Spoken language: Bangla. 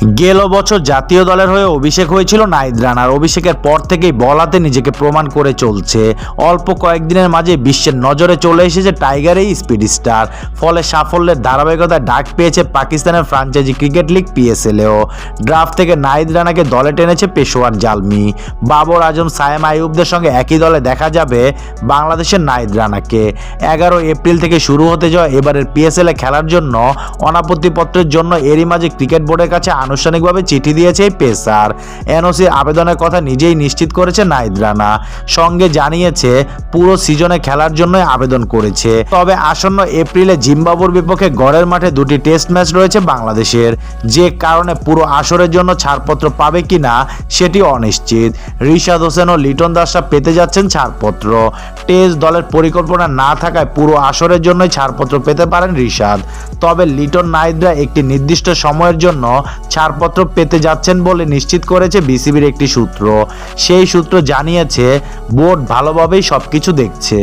গেল বছর জাতীয় দলের হয়ে অভিষেক হয়েছিল নাইদ রানার অভিষেকের পর থেকেই বল হাতে নিজেকে প্রমাণ করে চলছে। অল্প কয়েকদিনের মাঝে বিশ্বের নজরে চলে এসেছে টাইগার এই স্পিড স্টার। ফলে সাফল্যের ধারাবাহিকতায় ডাক পেয়েছে পাকিস্তানের ফ্রাঞ্চাইজি ক্রিকেট লিগ পিএসএলেও। ড্রাফট থেকে নাইদ রানাকে দলে টেনেছে পেশোয়ার জালমি। বাবর আজম, সায়েম আইয়ুবদের সঙ্গে একই দলে দেখা যাবে বাংলাদেশের নাইদ রানাকে। এগারো এপ্রিল থেকে শুরু হতে যাওয়া এবারের পিএসএলে খেলার জন্য অনাপত্তিপত্রের জন্য এরই মাঝে ক্রিকেট বোর্ডের কাছে আনুষ্ঠানিকভাবে চিঠি দিয়েছে পেসার। এনওসির আবেদনের কথা নিজেই নিশ্চিত করেছে নাইদ রানা। সঙ্গে জানিয়েছে, পুরো সিজনে খেলার জন্যই আবেদন করেছে। তবে আসন্ন এপ্রিলে জিম্বাবুর বিপক্ষে গড়ের মাঠে দুটি টেস্ট ম্যাচ রয়েছে বাংলাদেশের। যে কারণে পুরো আসরের জন্য ছাড়পত্র পাবে কিনা সেটি অনিশ্চিত। রিশাদ হোসেন ও লিটন দাসরা পেতে যাচ্ছেন ছাড়পত্র। টেস্ট দলের পরিকল্পনা না থাকায় পুরো আসরের জন্যই ছাড়পত্র পেতে পারেন রিশাদ। তবে লিটন নাইদরা একটি নির্দিষ্ট সময়ের জন্য ছাড়পত্র পেতে যাচ্ছেন বলে নিশ্চিত করেছে বিসিবির একটি সূত্র। সেই সূত্র জানিয়েছে, বোর্ড ভালোভাবেই সবকিছু দেখছে।